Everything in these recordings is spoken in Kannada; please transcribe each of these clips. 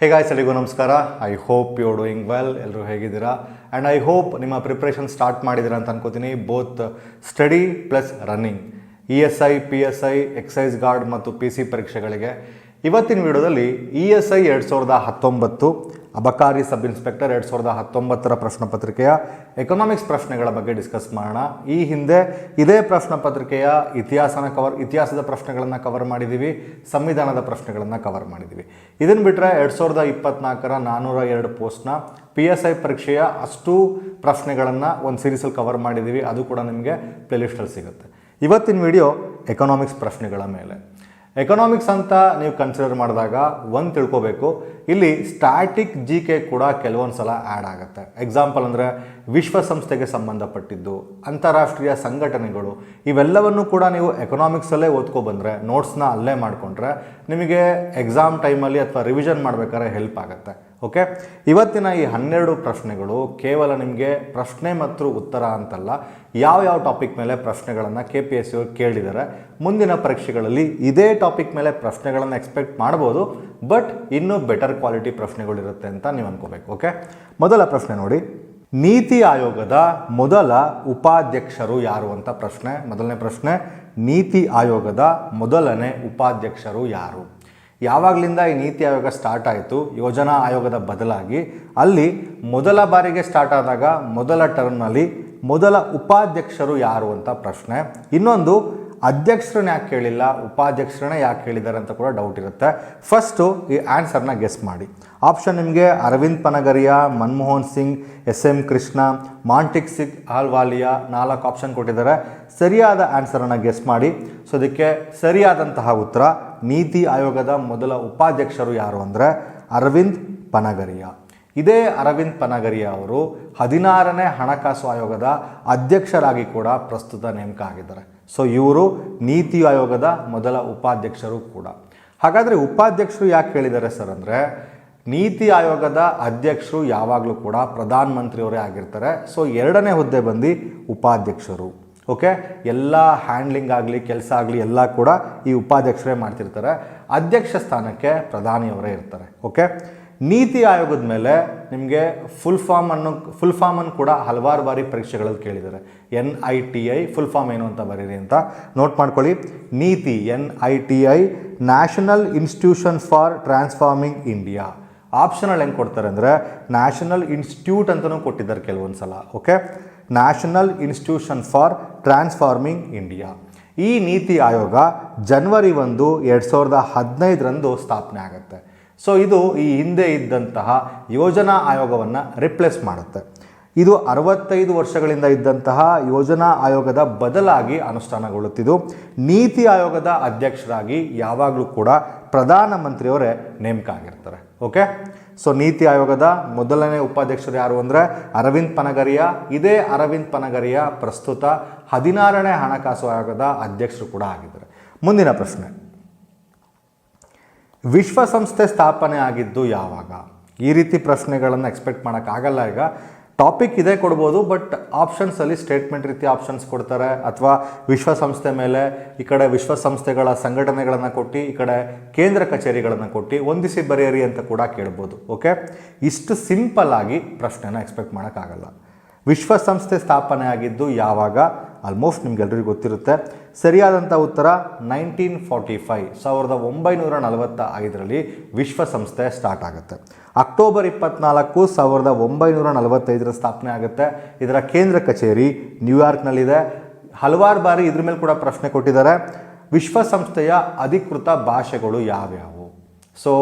ಹೇ ಗಾಯ್ಸ್ ಎಲ್ಲಿಗೂ ನಮಸ್ಕಾರ. I hope you doing well ಎಲ್ಲರೂ ಹೇಗಿದ್ದೀರಾ? ಆ್ಯಂಡ್ ಐ ಹೋಪ್ ನಿಮ್ಮ ಪ್ರಿಪ್ರೇಷನ್ ಸ್ಟಾರ್ಟ್ ಮಾಡಿದ್ದೀರಾ ಅಂತ ಅನ್ಕೋತೀನಿ. Both study plus running E S I P S I excise guard ಮತ್ತು ಪಿ ಸಿ ಪರೀಕ್ಷೆಗಳಿಗೆ. ಇವತ್ತಿನ ವಿಡಿಯೋದಲ್ಲಿ ಇ ಎಸ್ ಐ ಎರಡು ಸಾವಿರದ ಹತ್ತೊಂಬತ್ತು ಅಬಕಾರಿ ಸಬ್ ಇನ್ಸ್ಪೆಕ್ಟರ್ ಎರಡು ಸಾವಿರದ ಹತ್ತೊಂಬತ್ತರ ಪ್ರಶ್ನೆ ಪತ್ರಿಕೆಯ ಎಕನಾಮಿಕ್ಸ್ ಪ್ರಶ್ನೆಗಳ ಬಗ್ಗೆ ಡಿಸ್ಕಸ್ ಮಾಡೋಣ. ಈ ಹಿಂದೆ ಇದೇ ಪ್ರಶ್ನೆ ಪತ್ರಿಕೆಯ ಇತಿಹಾಸನ ಕವರ್ ಇತಿಹಾಸದ ಪ್ರಶ್ನೆಗಳನ್ನು ಕವರ್ ಮಾಡಿದ್ದೀವಿ ಸಂವಿಧಾನದ ಪ್ರಶ್ನೆಗಳನ್ನು ಕವರ್ ಮಾಡಿದ್ದೀವಿ ಇದನ್ನು ಬಿಟ್ಟರೆ ಎರಡು ಸಾವಿರದ ಇಪ್ಪತ್ನಾಲ್ಕರ ನಾನ್ನೂರ ಎರಡು ಪೋಸ್ಟ್ನ ಪಿ ಎಸ್ ಐ ಪರೀಕ್ಷೆಯ ಅಷ್ಟು ಪ್ರಶ್ನೆಗಳನ್ನು ಒಂದು ಸೀರೀಸಲ್ಲಿ ಕವರ್ ಮಾಡಿದ್ದೀವಿ ಅದು ಕೂಡ ನಿಮಗೆ ಪ್ಲೇಲಿಸ್ಟಲ್ಲಿ ಸಿಗುತ್ತೆ. ಇವತ್ತಿನ ವಿಡಿಯೋ ಎಕನಾಮಿಕ್ಸ್ ಪ್ರಶ್ನೆಗಳ ಮೇಲೆ. ಎಕನಾಮಿಕ್ಸ್ ಅಂತ ನೀವು ಕನ್ಸಿಡರ್ ಮಾಡಿದಾಗ ಒಂದು ತಿಳ್ಕೊಬೇಕು. ಇಲ್ಲಿ ಸ್ಟ್ಯಾಟಿಕ್ ಜಿ ಕೆ ಕೂಡ ಕೆಲವೊಂದು ಸಲ ಆ್ಯಡ್ ಆಗುತ್ತೆ. ಎಕ್ಸಾಂಪಲ್ ಅಂದರೆ ವಿಶ್ವಸಂಸ್ಥೆಗೆ ಸಂಬಂಧಪಟ್ಟಿದ್ದು, ಅಂತಾರಾಷ್ಟ್ರೀಯ ಸಂಘಟನೆಗಳು, ಇವೆಲ್ಲವನ್ನು ಕೂಡ ನೀವು ಎಕನಾಮಿಕ್ಸಲ್ಲೇ ಓದ್ಕೊಬಂದರೆ ನೋಟ್ಸ್ನ ಅಲ್ಲೇ ಮಾಡಿಕೊಂಡ್ರೆ ನಿಮಗೆ ಎಕ್ಸಾಮ್ ಟೈಮಲ್ಲಿ ಅಥವಾ ರಿವಿಷನ್ ಮಾಡಬೇಕಾದ್ರೆ ಹೆಲ್ಪ್ ಆಗುತ್ತೆ. ಓಕೆ? ಇವತ್ತಿನ ಈ ಹನ್ನೆರಡು ಪ್ರಶ್ನೆಗಳು ಕೇವಲ ನಿಮಗೆ ಪ್ರಶ್ನೆ ಮತ್ತು ಉತ್ತರ ಅಂತಲ್ಲ, ಯಾವ ಯಾವ ಟಾಪಿಕ್ ಮೇಲೆ ಪ್ರಶ್ನೆಗಳನ್ನು ಕೆ ಪಿ ಎಸ್ ಸಿ ಕೇಳಿದ್ದಾರೆ ಮುಂದಿನ ಪರೀಕ್ಷೆಗಳಲ್ಲಿ ಇದೇ ಟಾಪಿಕ್ ಮೇಲೆ ಪ್ರಶ್ನೆಗಳನ್ನು ಎಕ್ಸ್ಪೆಕ್ಟ್ ಮಾಡ್ಬೋದು ಬಟ್ ಇನ್ನೂ ಬೆಟರ್ ಕ್ವಾಲಿಟಿ ಪ್ರಶ್ನೆಗಳಿರುತ್ತೆ ಅಂತ ನೀವು ಅನ್ಕೋಬೇಕು, ಓಕೆ? ಮೊದಲ ಪ್ರಶ್ನೆ ನೋಡಿ. ನೀತಿ ಆಯೋಗದ ಮೊದಲ ಉಪಾಧ್ಯಕ್ಷರು ಯಾರು ಅಂತ ಪ್ರಶ್ನೆ, ಮೊದಲನೇ ಪ್ರಶ್ನೆ. ನೀತಿ ಆಯೋಗದ ಮೊದಲನೇ ಉಪಾಧ್ಯಕ್ಷರು ಯಾರು? ಯಾವಾಗಲಿಂದ ಈ ನೀತಿ ಆಯೋಗ ಸ್ಟಾರ್ಟ್ ಆಯಿತು, ಯೋಜನಾ ಆಯೋಗದ ಬದಲಾಗಿ, ಅಲ್ಲಿ ಮೊದಲ ಬಾರಿಗೆ ಸ್ಟಾರ್ಟ್ ಆದಾಗ ಮೊದಲ ಟರ್ಮ್ನಲ್ಲಿ ಮೊದಲ ಉಪಾಧ್ಯಕ್ಷರು ಯಾರು ಅಂತ ಪ್ರಶ್ನೆ. ಇನ್ನೊಂದು, ಅಧ್ಯಕ್ಷರನ್ನ ಯಾಕೆ ಕೇಳಿಲ್ಲ, ಉಪಾಧ್ಯಕ್ಷರನ್ನೇ ಯಾಕೆ ಕೇಳಿದ್ದಾರೆ ಅಂತ ಕೂಡ ಡೌಟ್ ಇರುತ್ತೆ. ಫಸ್ಟು ಈ ಆನ್ಸರ್ನ ಗೆಸ್ ಮಾಡಿ. ಆಪ್ಷನ್ ನಿಮಗೆ ಅರವಿಂದ್ ಪನಗರಿಯಾ, ಮನಮೋಹನ್ ಸಿಂಗ್ ಎಸ್ ಎಂ ಕೃಷ್ಣ, ಮಾಂಟಿಕ್ ಸಿಗ್ ಆಲ್ವಾಲಿಯಾ ನಾಲ್ಕು ಆಪ್ಷನ್ ಕೊಟ್ಟಿದ್ದಾರೆ. ಸರಿಯಾದ ಆನ್ಸರನ್ನು ಗೆಸ್ ಮಾಡಿ. ಸೊ ಅದಕ್ಕೆ ಸರಿಯಾದಂತಹ ಉತ್ತರ ನೀತಿ ಆಯೋಗದ ಮೊದಲ ಉಪಾಧ್ಯಕ್ಷರು ಯಾರು ಅಂದರೆ ಅರವಿಂದ್ ಪನಗರಿಯ. ಇದೇ ಅರವಿಂದ್ ಪನಗರಿಯ ಅವರು ಹದಿನಾರನೇ ಹಣಕಾಸು ಆಯೋಗದ ಅಧ್ಯಕ್ಷರಾಗಿ ಕೂಡ ಪ್ರಸ್ತುತ ನೇಮಕ ಆಗಿದ್ದಾರೆ ಸೊ ಇವರು ನೀತಿ ಆಯೋಗದ ಮೊದಲ ಉಪಾಧ್ಯಕ್ಷರು ಕೂಡ. ಹಾಗಾದರೆ ಉಪಾಧ್ಯಕ್ಷರು ಯಾಕೆ ಹೇಳಿದ್ದಾರೆ ಸರ್ ಅಂದರೆ ನೀತಿ ಆಯೋಗದ ಅಧ್ಯಕ್ಷರು ಯಾವಾಗಲೂ ಕೂಡ ಪ್ರಧಾನಮಂತ್ರಿಯವರೇ ಆಗಿರ್ತಾರೆ. ಸೊ ಎರಡನೇ ಹುದ್ದೆ ಬಂದು ಉಪಾಧ್ಯಕ್ಷರು. ಓಕೆ ಎಲ್ಲ ಹ್ಯಾಂಡ್ಲಿಂಗ್ ಆಗಲಿ, ಕೆಲಸ ಆಗಲಿ ಎಲ್ಲ ಕೂಡ ಈ ಉಪಾಧ್ಯಕ್ಷರೇ ಮಾಡ್ತಿರ್ತಾರೆ. ಅಧ್ಯಕ್ಷ ಸ್ಥಾನಕ್ಕೆ ಪ್ರಧಾನಿಯವರೇ ಇರ್ತಾರೆ. ಓಕೆ ನೀತಿ ಆಯೋಗದ ಮೇಲೆ ನಿಮಗೆ ಫುಲ್ ಫಾರ್ಮ್ ಅನ್ನು ಫುಲ್ ಫಾರ್ಮನ್ನು ಕೂಡ ಹಲವಾರು ಬಾರಿ ಪರೀಕ್ಷೆಗಳಲ್ಲಿ ಕೇಳಿದ್ದಾರೆ. N I T I full form ಏನು ಅಂತ ಬರೀರಿ ಅಂತ. ನೋಟ್ ಮಾಡ್ಕೊಳ್ಳಿ. NITI N I T I national institution for transforming India optional ಹೆಂಗೆ ಕೊಡ್ತಾರೆ ಅಂದರೆ ನ್ಯಾಷನಲ್ ಇನ್ಸ್ಟಿಟ್ಯೂಟ್ ಅಂತಲೂ ಕೊಟ್ಟಿದ್ದಾರೆ ಕೆಲವೊಂದು ಸಲ okay national institution for transforming India ಈ ನೀತಿ ಆಯೋಗ ಜನ್ವರಿ ಒಂದು, ಎರಡು ಸಾವಿರದ ಹದಿನೈದರಂದು ಸ್ಥಾಪನೆ ಆಗುತ್ತೆ. ಸೊ ಇದು ಈ ಹಿಂದೆ ಇದ್ದಂತಹ ಯೋಜನಾ ಆಯೋಗವನ್ನು ರಿಪ್ಲೇಸ್ ಮಾಡುತ್ತೆ. ಇದು ಅರವತ್ತೈದು ವರ್ಷಗಳಿಂದ ಇದ್ದಂತಹ ಯೋಜನಾ ಆಯೋಗದ ಬದಲಾಗಿ ಅನುಷ್ಠಾನಗೊಳ್ಳುತ್ತಿದ್ದು, ನೀತಿ ಆಯೋಗದ ಅಧ್ಯಕ್ಷರಾಗಿ ಯಾವಾಗಲೂ ಕೂಡ ಪ್ರಧಾನಮಂತ್ರಿಯವರೇ ನೇಮಕ ಆಗಿರ್ತಾರೆ. ಓಕೆ ಸೊ ನೀತಿ ಆಯೋಗದ ಮೊದಲನೇ ಉಪಾಧ್ಯಕ್ಷರು ಯಾರು ಅಂದರೆ ಅರವಿಂದ್ ಪನಗರಿಯ, ಇದೇ ಅರವಿಂದ್ ಪನಗರಿಯ ಪ್ರಸ್ತುತ ಹದಿನಾರನೇ ಹಣಕಾಸು ಆಯೋಗದ ಅಧ್ಯಕ್ಷರು ಕೂಡ ಆಗಿದ್ದಾರೆ. ಮುಂದಿನ ಪ್ರಶ್ನೆ. ವಿಶ್ವಸಂಸ್ಥೆ ಸ್ಥಾಪನೆ ಆಗಿದ್ದು ಯಾವಾಗ? ಈ ರೀತಿ ಪ್ರಶ್ನೆಗಳನ್ನು ಎಕ್ಸ್ಪೆಕ್ಟ್ ಮಾಡೋಕ್ಕಾಗಲ್ಲ ಈಗ. ಟಾಪಿಕ್ ಇದೇ ಕೊಡ್ಬೋದು ಬಟ್ ಆಪ್ಷನ್ಸಲ್ಲಿ ಸ್ಟೇಟ್ಮೆಂಟ್ ರೀತಿ ಆಪ್ಷನ್ಸ್ ಕೊಡ್ತಾರೆ. ಅಥವಾ ವಿಶ್ವಸಂಸ್ಥೆ ಮೇಲೆ ಈ ಕಡೆ ವಿಶ್ವಸಂಸ್ಥೆಗಳ ಸಂಘಟನೆಗಳನ್ನು ಕೊಟ್ಟು, ಈ ಕಡೆ ಕೇಂದ್ರ ಕಚೇರಿಗಳನ್ನು ಕೊಟ್ಟು ಹೊಂದಿಸಿ ಬರೆಯಿರಿ ಅಂತ ಕೂಡ ಕೇಳ್ಬೋದು ಓಕೆ ಇಷ್ಟು ಸಿಂಪಲ್ ಆಗಿ ಪ್ರಶ್ನೆನ ಎಕ್ಸ್ಪೆಕ್ಟ್ ಮಾಡೋಕ್ಕಾಗಲ್ಲ. ವಿಶ್ವಸಂಸ್ಥೆ ಸ್ಥಾಪನೆ ಆಗಿದ್ದು ಯಾವಾಗ? ಆಲ್ಮೋಸ್ಟ್ ನಿಮ್ಗೆಲ್ರಿಗೂ ಗೊತ್ತಿರುತ್ತೆ. ಸರಿಯಾದಂಥ ಉತ್ತರ ನೈನ್ಟೀನ್ ಫಾರ್ಟಿ ಫೈವ್, ಸಾವಿರದ ಒಂಬೈನೂರ ನಲವತ್ತ ಐದರಲ್ಲಿ ವಿಶ್ವಸಂಸ್ಥೆ ಸ್ಟಾರ್ಟ್ ಆಗುತ್ತೆ. ಅಕ್ಟೋಬರ್ ಇಪ್ಪತ್ನಾಲ್ಕು, ಸಾವಿರದ ಒಂಬೈನೂರ ನಲವತ್ತೈದರ ಸ್ಥಾಪನೆ ಆಗುತ್ತೆ. ಇದರ ಕೇಂದ್ರ ಕಚೇರಿ ನ್ಯೂಯಾರ್ಕ್ನಲ್ಲಿದೆ. ಹಲವಾರು ಬಾರಿ ಇದ್ರ ಮೇಲೆ ಕೂಡ ಪ್ರಶ್ನೆ ಕೊಟ್ಟಿದ್ದಾರೆ. ವಿಶ್ವಸಂಸ್ಥೆಯ ಅಧಿಕೃತ ಭಾಷೆಗಳು ಯಾವ್ಯಾವು? ಸೊ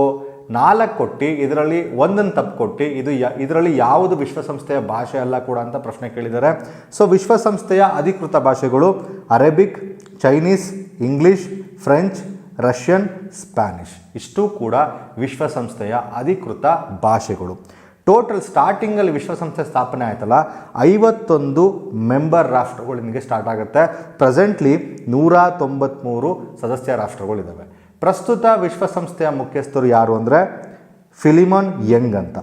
ನಾಲ್ಕು ಕೊಟ್ಟು, ಇದರಲ್ಲಿ ಒಂದನ್ನು ತಪ್ಪು ಕೊಟ್ಟು, ಇದು ಯ, ಇದರಲ್ಲಿ ಯಾವುದು ವಿಶ್ವಸಂಸ್ಥೆಯ ಭಾಷೆ ಅಲ್ಲ ಕೂಡ ಅಂತ ಪ್ರಶ್ನೆ ಕೇಳಿದ್ದಾರೆ. ಸೊ, ವಿಶ್ವಸಂಸ್ಥೆಯ ಅಧಿಕೃತ ಭಾಷೆಗಳು Arabic, Chinese, English, French, Russian, Spanish. ಇಷ್ಟು ಕೂಡ ವಿಶ್ವಸಂಸ್ಥೆಯ ಅಧಿಕೃತ ಭಾಷೆಗಳು. ಟೋಟಲ್ ಸ್ಟಾರ್ಟಿಂಗಲ್ಲಿ ವಿಶ್ವಸಂಸ್ಥೆ ಸ್ಥಾಪನೆ ಆಯ್ತಲ್ಲ, ಐವತ್ತೊಂದು ಮೆಂಬರ್ ರಾಷ್ಟ್ರಗಳು ನಿಮಗೆ ಸ್ಟಾರ್ಟ್ ಆಗುತ್ತೆ. ಪ್ರೆಸೆಂಟ್ಲಿ ನೂರ ತೊಂಬತ್ತ್ಮೂರು ಸದಸ್ಯ ರಾಷ್ಟ್ರಗಳಿದ್ದಾವೆ. ಪ್ರಸ್ತುತ ವಿಶ್ವಸಂಸ್ಥೆಯ ಮುಖ್ಯಸ್ಥರು ಯಾರು ಅಂದರೆ ಫಿಲಿಮನ್ ಯಂಗ್ ಅಂತ.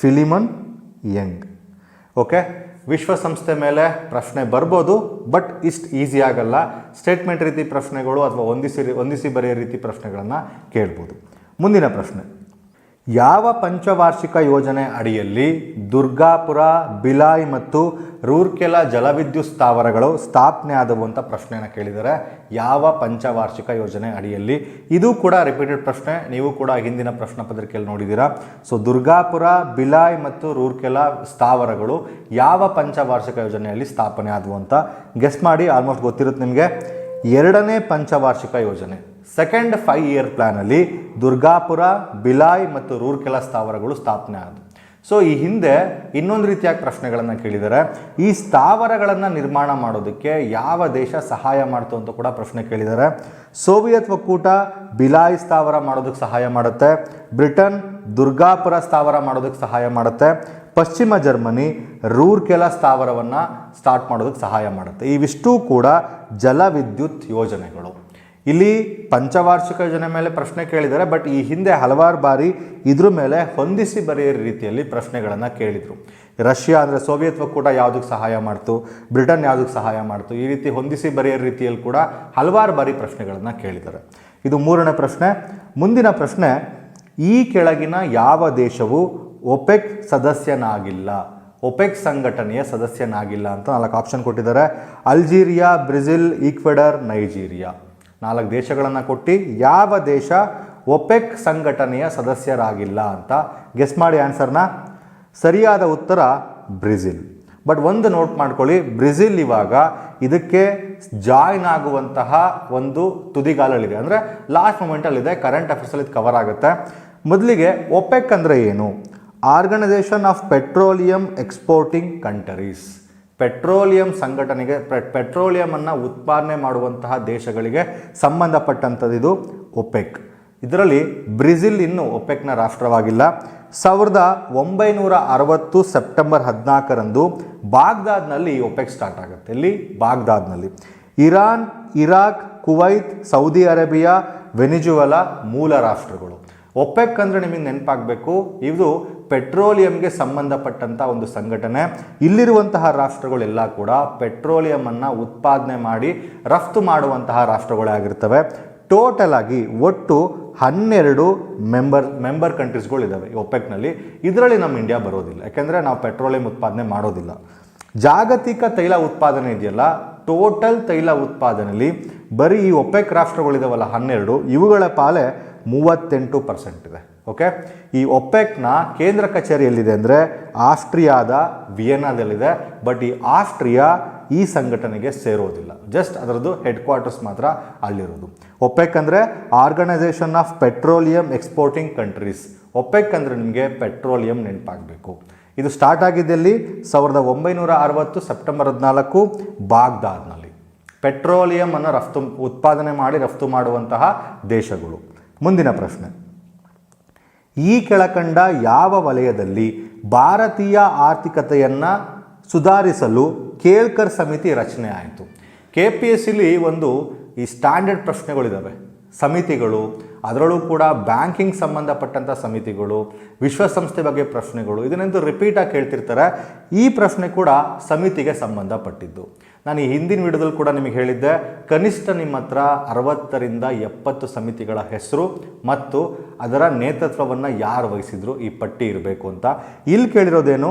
ಫಿಲಿಮನ್ ಯಂಗ್. ಓಕೆ ವಿಶ್ವಸಂಸ್ಥೆ ಮೇಲೆ ಪ್ರಶ್ನೆ ಬರ್ಬೋದು ಬಟ್ ಇಷ್ಟು ಈಸಿ ಆಗಲ್ಲ. ಸ್ಟೇಟ್ಮೆಂಟ್ ರೀತಿ ಪ್ರಶ್ನೆಗಳು ಅಥವಾ ಹೊಂದಿಸಿ ಹೊಂದಿಸಿ ಬರೆಯೋ ರೀತಿ ಪ್ರಶ್ನೆಗಳನ್ನು ಕೇಳ್ಬೋದು. ಮುಂದಿನ ಪ್ರಶ್ನೆ. ಯಾವ ಪಂಚವಾರ್ಷಿಕ ಯೋಜನೆ ಅಡಿಯಲ್ಲಿ ದುರ್ಗಾಪುರ, ಬಿಲಾಯ್ ಮತ್ತು ರೂರ್ಕೆಲ ಜಲವಿದ್ಯುತ್ ಸ್ಥಾವರಗಳು ಸ್ಥಾಪನೆ ಆದವು ಅಂತ ಪ್ರಶ್ನೆಯನ್ನು ಕೇಳಿದರೆ. ಯಾವ ಪಂಚವಾರ್ಷಿಕ ಯೋಜನೆ ಅಡಿಯಲ್ಲಿ? ಇದು ಕೂಡ ರಿಪೀಟೆಡ್ ಪ್ರಶ್ನೆ, ನೀವು ಕೂಡ ಹಿಂದಿನ ಪ್ರಶ್ನೆ ಪತ್ರಿಕೆಯಲ್ಲಿ ನೋಡಿದ್ದೀರಾ ಸೊ ದುರ್ಗಾಪುರ, ಬಿಲಾಯ್ ಮತ್ತು ರೂರ್ಕೆಲ ಸ್ಥಾವರಗಳು ಯಾವ ಪಂಚವಾರ್ಷಿಕ ಯೋಜನೆಯಲ್ಲಿ ಸ್ಥಾಪನೆ ಆದವು ಅಂತ? ಗೆಸ್ ಮಾಡಿ ಆಲ್ಮೋಸ್ಟ್ ಗೊತ್ತಿರುತ್ತೆ ನಿಮಗೆ. ಎರಡನೇ ಪಂಚವಾರ್ಷಿಕ ಯೋಜನೆ. ಸೆಕೆಂಡ್ ಫೈವ್ ಇಯರ್ ಪ್ಲ್ಯಾನಲ್ಲಿ ದುರ್ಗಾಪುರ, ಬಿಲಾಯ್ ಮತ್ತು ರೂರ್ಕೆಲಾ ಸ್ಥಾವರಗಳು ಸ್ಥಾಪನೆ ಆದವು ಸೊ ಈ ಹಿಂದೆ ಇನ್ನೊಂದು ರೀತಿಯಾಗಿ ಪ್ರಶ್ನೆಗಳನ್ನು ಕೇಳಿದ್ದಾರೆ ಈ ಸ್ಥಾವರಗಳನ್ನು ನಿರ್ಮಾಣ ಮಾಡೋದಕ್ಕೆ ಯಾವ ದೇಶ ಸಹಾಯ ಮಾಡ್ತು ಅಂತ ಕೂಡ ಪ್ರಶ್ನೆ ಕೇಳಿದ್ದಾರೆ ಸೋವಿಯತ್ ಒಕ್ಕೂಟ ಬಿಲಾಯ್ ಸ್ಥಾವರ ಮಾಡೋದಕ್ಕೆ ಸಹಾಯ ಮಾಡುತ್ತೆ. ಬ್ರಿಟನ್ ದುರ್ಗಾಪುರ ಸ್ಥಾವರ ಮಾಡೋದಕ್ಕೆ ಸಹಾಯ ಮಾಡುತ್ತೆ. ಪಶ್ಚಿಮ ಜರ್ಮನಿ ರೂರ್ಕೆಲ ಸ್ಥಾವರವನ್ನು ಸ್ಟಾರ್ಟ್ ಮಾಡೋದಕ್ಕೆ ಸಹಾಯ ಮಾಡುತ್ತೆ. ಇವಿಷ್ಟೂ ಕೂಡ ಜಲವಿದ್ಯುತ್ ಯೋಜನೆಗಳು. ಇಲ್ಲಿ ಪಂಚವಾರ್ಷಿಕ ಯೋಜನೆ ಮೇಲೆ ಪ್ರಶ್ನೆ ಕೇಳಿದ್ದಾರೆ ಬಟ್ ಈ ಹಿಂದೆ ಹಲವಾರು ಬಾರಿ ಇದ್ರ ಮೇಲೆ ಹೊಂದಿಸಿ ಬರೆಯ ರೀತಿಯಲ್ಲಿ ಪ್ರಶ್ನೆಗಳನ್ನು ಕೇಳಿದರು. ರಷ್ಯಾ ಅಂದರೆ ಸೋವಿಯತ್ ಒಕ್ಕೂಟ ಯಾವುದಕ್ಕೆ ಸಹಾಯ ಮಾಡ್ತು? ಬ್ರಿಟನ್ ಯಾವುದಕ್ಕೆ ಸಹಾಯ ಮಾಡ್ತು? ಈ ರೀತಿ ಹೊಂದಿಸಿ ಬರೆಯ ರೀತಿಯಲ್ಲಿ ಕೂಡ ಹಲವಾರು ಬಾರಿ ಪ್ರಶ್ನೆಗಳನ್ನು ಕೇಳಿದ್ದಾರೆ. ಇದು ಮೂರನೇ ಪ್ರಶ್ನೆ. ಮುಂದಿನ ಪ್ರಶ್ನೆ, ಈ ಕೆಳಗಿನ ಯಾವ ದೇಶವು ಒಪೆಕ್ ಸದಸ್ಯನಾಗಿಲ್ಲ? ಒಪೆಕ್ ಸಂಘಟನೆಯ ಸದಸ್ಯನಾಗಿಲ್ಲ ಅಂತ ನಾಲ್ಕು ಆಪ್ಷನ್ ಕೊಟ್ಟಿದ್ದಾರೆ. Algeria, Brazil, Ecuador, Nigeria. ನಾಲ್ಕು ದೇಶಗಳನ್ನು ಕೊಟ್ಟು ಯಾವ ದೇಶ ಒಪೆಕ್ ಸಂಘಟನೆಯ ಸದಸ್ಯರಾಗಿಲ್ಲ ಅಂತ ಗೆಸ್ ಮಾಡಿ ಆನ್ಸರ್ನ ಸರಿಯಾದ ಉತ್ತರ ಬ್ರೆಜಿಲ್. ಬಟ್ ಒಂದು ನೋಟ್ ಮಾಡ್ಕೊಳ್ಳಿ, ಬ್ರೆಜಿಲ್ ಇವಾಗ ಇದಕ್ಕೆ ಜಾಯ್ನ್ ಆಗುವಂತಹ ಒಂದು ತುದಿಗಾಲಲ್ಲಿದೆ. ಅಂದರೆ ಲಾಸ್ಟ್ ಮೂಮೆಂಟಲ್ಲಿದೆ ಕರೆಂಟ್ ಅಫೇರ್ಸಲ್ಲಿ ಇದು ಕವರ್ ಆಗುತ್ತೆ. ಮೊದಲಿಗೆ ಒಪೆಕ್ ಅಂದರೆ ಏನು? Organisation of petroleum exporting countries petroleum ಸಂಘಟನೆಗೆ ಪೆಟ್ರೋಲಿಯಮನ್ನು ಉತ್ಪಾದನೆ ಮಾಡುವಂತಹ ದೇಶಗಳಿಗೆ ಸಂಬಂಧಪಟ್ಟಂಥದ್ದು ಇದು ಒಪೆಕ್. ಇದರಲ್ಲಿ ಬ್ರೆಜಿಲ್ ಇನ್ನೂ ಒಪೆಕ್ನ ರಾಷ್ಟ್ರವಾಗಿಲ್ಲ. ಸಾವಿರದ ಒಂಬೈನೂರ ಅರವತ್ತು ಸೆಪ್ಟೆಂಬರ್ ಹದಿನಾಲ್ಕರಂದು ಬಾಗ್ದಾದ್ನಲ್ಲಿ ಒಪೆಕ್ ಸ್ಟಾರ್ಟ್ ಆಗುತ್ತೆ. ಇಲ್ಲಿ ಬಾಗ್ದಾದ್ನಲ್ಲಿ. Iran, Iraq, Kuwait, Saudi Arabia, Venezuela ಮೂಲ ರಾಷ್ಟ್ರಗಳು. ಒಪೆಕ್ ಅಂದರೆ ನಿಮಗೆ ನೆನಪಾಗಬೇಕು. ಇದು ಪೆಟ್ರೋಲಿಯಂಗೆ ಸಂಬಂಧಪಟ್ಟಂಥ ಒಂದು ಸಂಘಟನೆ. ಇಲ್ಲಿರುವಂತಹ ರಾಷ್ಟ್ರಗಳೆಲ್ಲ ಕೂಡ ಪೆಟ್ರೋಲಿಯಮನ್ನು ಉತ್ಪಾದನೆ ಮಾಡಿ ರಫ್ತು ಮಾಡುವಂತಹ ರಾಷ್ಟ್ರಗಳೇ ಆಗಿರ್ತವೆ. ಟೋಟಲ್ ಆಗಿ ಒಟ್ಟು ಹನ್ನೆರಡು ಮೆಂಬರ್ ಮೆಂಬರ್ ಕಂಟ್ರೀಸ್ಗಳಿದ್ದಾವೆ ಒಪೆಕ್ನಲ್ಲಿ. ಇದರಲ್ಲಿ ನಮ್ಮ ಇಂಡಿಯಾ ಬರೋದಿಲ್ಲ. ಯಾಕೆಂದರೆ ನಾವು ಪೆಟ್ರೋಲಿಯಂ ಉತ್ಪಾದನೆ ಮಾಡೋದಿಲ್ಲ. ಜಾಗತಿಕ ತೈಲ ಉತ್ಪಾದನೆ ಇದೆಯಲ್ಲ ಟೋಟಲ್ ತೈಲ ಉತ್ಪಾದನೆಯಲ್ಲಿ ಬರೀ ಈ ಒಪೆಕ್ ರಾಷ್ಟ್ರಗಳಿದಾವಲ್ಲ ಹನ್ನೆರಡು, ಇವುಗಳ ಪಾಲೆ ಮೂವತ್ತೆಂಟು ಪರ್ಸೆಂಟ್ ಇದೆ. ಓಕೆ? ಈ ಒಪೆಕ್ನ ಕೇಂದ್ರ ಕಚೇರಿ ಎಲ್ಲಿದೆ ಅಂದರೆ ಆಸ್ಟ್ರಿಯಾದ ವಿಯೆನ್ನಾದಲ್ಲಿದೆ ಬಟ್ ಈ ಆಸ್ಟ್ರಿಯಾ ಈ ಸಂಘಟನೆಗೆ ಸೇರೋದಿಲ್ಲ. ಜಸ್ಟ್ ಅದರದ್ದು ಹೆಡ್ ಕ್ವಾರ್ಟರ್ಸ್ ಮಾತ್ರ ಅಲ್ಲಿರೋದು. ಒಪೆಕ್ ಅಂದರೆ organisation of petroleum exporting countries OPEC ಅಂದರೆ ನಿಮಗೆ ಪೆಟ್ರೋಲಿಯಂ ನೆನಪಾಗಬೇಕು. ಇದು ಸ್ಟಾರ್ಟ್ ಆಗಿದ್ದಲ್ಲಿ? ಸಾವಿರದ ಒಂಬೈನೂರ ಅರವತ್ತು ಸೆಪ್ಟೆಂಬರ್ ಹದಿನಾಲ್ಕು ಬಾಗ್ದಾದ್ನಲ್ಲಿ. ಪೆಟ್ರೋಲಿಯಂ ಅನ್ನು ರಫ್ತು, ಉತ್ಪಾದನೆ ಮಾಡಿ ರಫ್ತು ಮಾಡುವಂತಹ ದೇಶಗಳು. ಮುಂದಿನ ಪ್ರಶ್ನೆ. ಈ ಕೆಳಕಂಡ ಯಾವ ವಲಯದಲ್ಲಿ ಭಾರತೀಯ ಆರ್ಥಿಕತೆಯನ್ನು ಸುಧಾರಿಸಲು ಕೇಳ್ಕರ್ ಸಮಿತಿ ರಚನೆ ಆಯಿತು. ಕೆ ಪಿ ಎಸ್ ಸಿಲಿ ಒಂದು ಈ ಸ್ಟ್ಯಾಂಡರ್ಡ್ ಪ್ರಶ್ನೆಗಳಿದ್ದಾವೆ ಸಮಿತಿಗಳು, ಅದರಲ್ಲೂ ಕೂಡ ಬ್ಯಾಂಕಿಂಗ್ ಸಂಬಂಧಪಟ್ಟಂಥ ಸಮಿತಿಗಳು, ವಿಶ್ವಸಂಸ್ಥೆ ಬಗ್ಗೆ ಪ್ರಶ್ನೆಗಳು, ಇದನ್ನೆಂದು ರಿಪೀಟಾಗಿ ಕೇಳ್ತಿರ್ತಾರೆ. ಈ ಪ್ರಶ್ನೆ ಕೂಡ ಸಮಿತಿಗೆ ಸಂಬಂಧಪಟ್ಟಿದ್ದು. ನಾನು ಈ ಹಿಂದಿನ ವಿಡಿಯೋದಲ್ಲಿ ಕೂಡ ನಿಮಗೆ ಹೇಳಿದ್ದೆ, ಕನಿಷ್ಠ ನಿಮ್ಮ ಹತ್ರ ಅರವತ್ತರಿಂದ ಎಪ್ಪತ್ತು ಸಮಿತಿಗಳ ಹೆಸರು ಮತ್ತು ಅದರ ನೇತೃತ್ವವನ್ನು ಯಾರು ವಹಿಸಿದ್ರು? ಈ ಪಟ್ಟಿ ಇರಬೇಕು ಅಂತ. ಇಲ್ಲಿ ಕೇಳಿರೋದೇನು?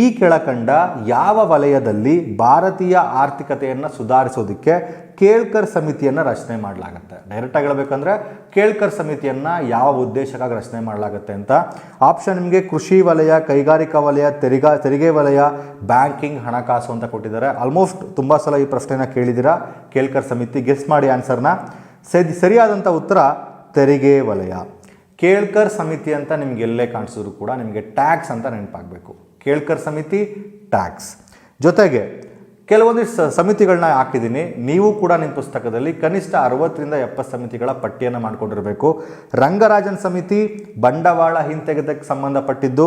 ಈ ಕೆಳಕಂಡ ಯಾವ ವಲಯದಲ್ಲಿ ಭಾರತೀಯ ಆರ್ಥಿಕತೆಯನ್ನು ಸುಧಾರಿಸೋದಕ್ಕೆ ಕೇಳ್ಕರ್ ಸಮಿತಿಯನ್ನು ರಚನೆ ಮಾಡಲಾಗುತ್ತೆ? ಡೈರೆಕ್ಟಾಗಿ ಹೇಳಬೇಕಂದ್ರೆ ಕೇಳ್ಕರ್ ಸಮಿತಿಯನ್ನು ಯಾವ ಉದ್ದೇಶಕ್ಕಾಗಿ ರಚನೆ ಮಾಡಲಾಗುತ್ತೆ ಅಂತ. ಆಪ್ಷನ್ ನಿಮಗೆ ಕೃಷಿ ವಲಯ, ಕೈಗಾರಿಕಾ ವಲಯ, ತೆರಿಗಾ, ತೆರಿಗೆ ವಲಯ, ಬ್ಯಾಂಕಿಂಗ್ ಹಣಕಾಸು ಅಂತ ಕೊಟ್ಟಿದ್ದಾರೆ. ಆಲ್ಮೋಸ್ಟ್ ತುಂಬ ಸಲ ಈ ಪ್ರಶ್ನೆನ ಕೇಳಿದ್ದೀರಾ ಕೇಳ್ಕರ್ ಸಮಿತಿ ಗೆಸ್ ಮಾಡಿ ಆನ್ಸರ್ನ ಸರಿ ಸರಿಯಾದಂಥ ಉತ್ತರ ತೆರಿಗೆ ವಲಯ. ಕೇಳ್ಕರ್ ಸಮಿತಿ ಅಂತ ನಿಮ್ಗೆ ಎಲ್ಲೇ ಕಾಣಿಸಿದ್ರು ಕೂಡ ನಿಮಗೆ ಟ್ಯಾಕ್ಸ್ ಅಂತ ನೆನಪಾಗಬೇಕು. ಕೇಳ್ಕರ್ ಸಮಿತಿ, ಟ್ಯಾಕ್ಸ್. ಜೊತೆಗೆ ಕೆಲವೊಂದಿಷ್ಟು ಸಮಿತಿಗಳನ್ನ ಹಾಕಿದ್ದೀನಿ ನೀವು ಕೂಡ ನಿಮ್ಮ ಪುಸ್ತಕದಲ್ಲಿ ಕನಿಷ್ಠ ಅರವತ್ತರಿಂದ ಎಪ್ಪತ್ತು ಸಮಿತಿಗಳ ಪಟ್ಟಿಯನ್ನು ಮಾಡಿಕೊಂಡಿರಬೇಕು. ರಂಗರಾಜನ್ ಸಮಿತಿ, ಬಂಡವಾಳ ಹಿಂತೆಗೆತಕ್ಕೆ ಸಂಬಂಧಪಟ್ಟಿದ್ದು,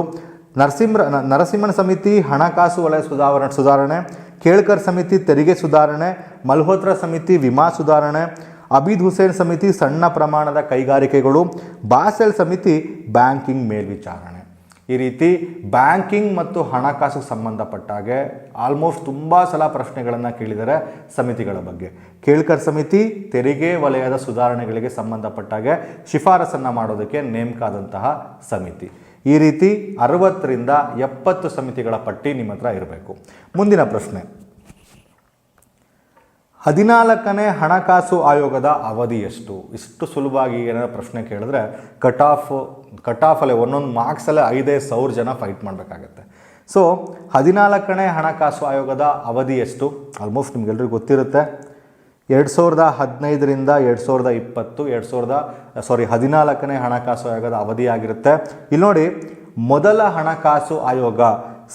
ನರಸಿಂಹ ನರಸಿಂಹನ ಸಮಿತಿ, ಹಣಕಾಸು ವಲಯ ಸುಧಾರಣೆ ಸುಧಾರಣೆ, ಕೇಳ್ಕರ್ ಸಮಿತಿ, ತೆರಿಗೆ ಸುಧಾರಣೆ, ಮಲ್ಹೋತ್ರ ಸಮಿತಿ, ವಿಮಾ ಸುಧಾರಣೆ ಅಬೀದ್ ಹುಸೇನ್ ಸಮಿತಿ ಸಣ್ಣ ಪ್ರಮಾಣದ ಕೈಗಾರಿಕೆಗಳು, ಬಾಸೆಲ್ ಸಮಿತಿ ಬ್ಯಾಂಕಿಂಗ್ ಮೇಲ್ವಿಚಾರಣೆ. ಈ ರೀತಿ ಬ್ಯಾಂಕಿಂಗ್ ಮತ್ತು ಹಣಕಾಸು ಸಂಬಂಧಪಟ್ಟಾಗೆ ಆಲ್ಮೋಸ್ಟ್ ತುಂಬ ಸಲ ಪ್ರಶ್ನೆಗಳನ್ನು ಕೇಳಿದರೆ ಸಮಿತಿಗಳ ಬಗ್ಗೆ. ಕೇಳ್ಕರ್ ಸಮಿತಿ, ತೆರಿಗೆ ವಲಯದ ಸುಧಾರಣೆಗಳಿಗೆ ಸಂಬಂಧಪಟ್ಟಾಗೆ ಶಿಫಾರಸನ್ನು ಮಾಡೋದಕ್ಕೆ ನೇಮಕ ಆದಂತಹ ಸಮಿತಿ. ಈ ರೀತಿ ಅರವತ್ತರಿಂದ ಎಪ್ಪತ್ತು ಸಮಿತಿಗಳ ಪಟ್ಟಿ ನಿಮ್ಮ ಹತ್ರ ಇರಬೇಕು. ಮುಂದಿನ ಪ್ರಶ್ನೆ. ಹದಿನಾಲ್ಕನೇ ಹಣಕಾಸು ಆಯೋಗದ ಅವಧಿ ಎಷ್ಟು ಇಷ್ಟು ಸುಲಭವಾಗಿ ಏನಾದ್ರು ಪ್ರಶ್ನೆ ಕೇಳಿದ್ರೆ ಕಟ್ ಆಫ್ ಕಟ್ ಆಫಲ್ಲೇ ಒಂದೊಂದು ಮಾರ್ಕ್ಸಲ್ಲೇ ಐದೇ ಸಾವಿರ ಜನ ಫೈಟ್ ಮಾಡಬೇಕಾಗತ್ತೆ. ಸೊ ಹದಿನಾಲ್ಕನೇ ಹಣಕಾಸು ಆಯೋಗದ ಅವಧಿ ಎಷ್ಟು ಆಲ್ಮೋಸ್ಟ್ ನಿಮ್ಗೆಲ್ರಿಗೂ ಗೊತ್ತಿರುತ್ತೆ, ಎರಡು ಸಾವಿರದ ಹದಿನೈದರಿಂದ ಎರಡು ಸಾವಿರದ ಇಪ್ಪತ್ತು, ಎರಡು ಸಾವಿರದ ಸಾರಿ ಹದಿನಾಲ್ಕನೇ ಹಣಕಾಸು ಆಯೋಗದ ಅವಧಿಯಾಗಿರುತ್ತೆ. ಇಲ್ಲಿ ನೋಡಿ ಮೊದಲ ಹಣಕಾಸು ಆಯೋಗ